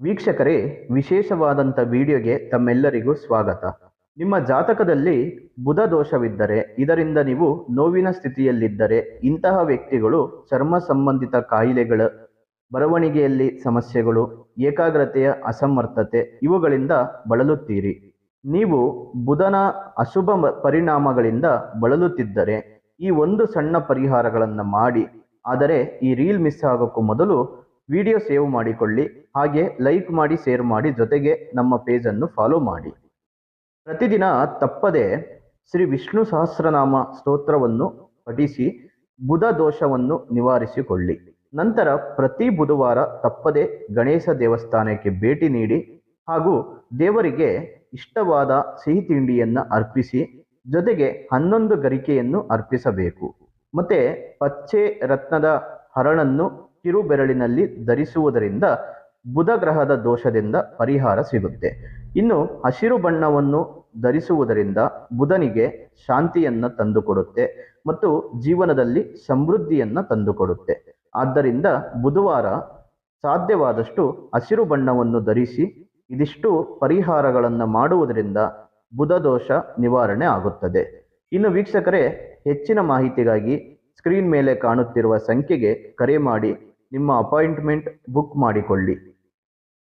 ವೀಕ್ಷಕರೇ, ವಿಶೇಷವಾದಂಥ ವಿಡಿಯೋಗೆ ತಮ್ಮೆಲ್ಲರಿಗೂ ಸ್ವಾಗತ. ನಿಮ್ಮ ಜಾತಕದಲ್ಲಿ ಬುಧ ದೋಷವಿದ್ದರೆ, ಇದರಿಂದ ನೀವು ನೋವಿನ ಸ್ಥಿತಿಯಲ್ಲಿದ್ದರೆ, ಇಂತಹ ವ್ಯಕ್ತಿಗಳು ಚರ್ಮ ಸಂಬಂಧಿತ ಕಾಯಿಲೆಗಳ ಬರವಣಿಗೆಯಲ್ಲಿ ಸಮಸ್ಯೆಗಳು, ಏಕಾಗ್ರತೆಯ ಅಸಮರ್ಥತೆ ಇವುಗಳಿಂದ ಬಳಲುತ್ತೀರಿ. ನೀವು ಬುಧನ ಅಶುಭ ಪರಿಣಾಮಗಳಿಂದ ಬಳಲುತ್ತಿದ್ದರೆ, ಈ ಒಂದು ಸಣ್ಣ ಪರಿಹಾರಗಳನ್ನು ಮಾಡಿ, ಆದರೆ ಈ ರೀಲ್ ಮಿಸ್ ಆಗೋಕ್ಕೂ ಮೊದಲು ವಿಡಿಯೋ ಸೇವ್ ಮಾಡಿಕೊಳ್ಳಿ, ಹಾಗೆ ಲೈಕ್ ಮಾಡಿ, ಶೇರ್ ಮಾಡಿ ಜೊತೆಗೆ ನಮ್ಮ ಪೇಜನ್ನು ಫಾಲೋ ಮಾಡಿ. ಪ್ರತಿದಿನ ತಪ್ಪದೆ ಶ್ರೀ ವಿಷ್ಣು ಸಹಸ್ರನಾಮ ಸ್ತೋತ್ರವನ್ನು ಪಠಿಸಿ, ಬುಧ ದೋಷವನ್ನು ನಿವಾರಿಸಿಕೊಳ್ಳಿ. ನಂತರ ಪ್ರತಿ ಬುಧವಾರ ತಪ್ಪದೆ ಗಣೇಶ ದೇವಸ್ಥಾನಕ್ಕೆ ಭೇಟಿ ನೀಡಿ, ಹಾಗೂ ದೇವರಿಗೆ ಇಷ್ಟವಾದ ಸಿಹಿ ತಿಂಡಿಯನ್ನು ಅರ್ಪಿಸಿ, ಜೊತೆಗೆ ಹನ್ನೊಂದು ಗರಿಕೆಯನ್ನು ಅರ್ಪಿಸಬೇಕು. ಮತ್ತೆ ಪಚ್ಚೆ ರತ್ನದ ಹರಳನ್ನು ಕಿರು ಬೆರಳಿನಲ್ಲಿ ಧರಿಸುವುದರಿಂದ ಬುಧ ಗ್ರಹದ ದೋಷದಿಂದ ಪರಿಹಾರ ಸಿಗುತ್ತೆ. ಇನ್ನು ಹಸಿರು ಬಣ್ಣವನ್ನು ಧರಿಸುವುದರಿಂದ ಬುಧನಿಗೆ ಶಾಂತಿಯನ್ನ ತಂದುಕೊಡುತ್ತೆ ಮತ್ತು ಜೀವನದಲ್ಲಿ ಸಮೃದ್ಧಿಯನ್ನ ತಂದುಕೊಡುತ್ತೆ. ಆದ್ದರಿಂದ ಬುಧವಾರ ಸಾಧ್ಯವಾದಷ್ಟು ಹಸಿರು ಬಣ್ಣವನ್ನು ಧರಿಸಿ ಇದಿಷ್ಟು ಪರಿಹಾರಗಳನ್ನು ಮಾಡುವುದರಿಂದ ಬುಧ ದೋಷ ನಿವಾರಣೆ ಆಗುತ್ತದೆ. ಇನ್ನು ವೀಕ್ಷಕರೇ, ಹೆಚ್ಚಿನ ಮಾಹಿತಿಗಾಗಿ ಸ್ಕ್ರೀನ್ ಮೇಲೆ ಕಾಣುತ್ತಿರುವ ಸಂಖ್ಯೆಗೆ ಕರೆ ಮಾಡಿ. ನಿಮ್ಮ ಅಪಾಯಿಂಟ್ಮೆಂಟ್ ಬುಕ್ ಮಾಡಿಕೊಳ್ಳಿ.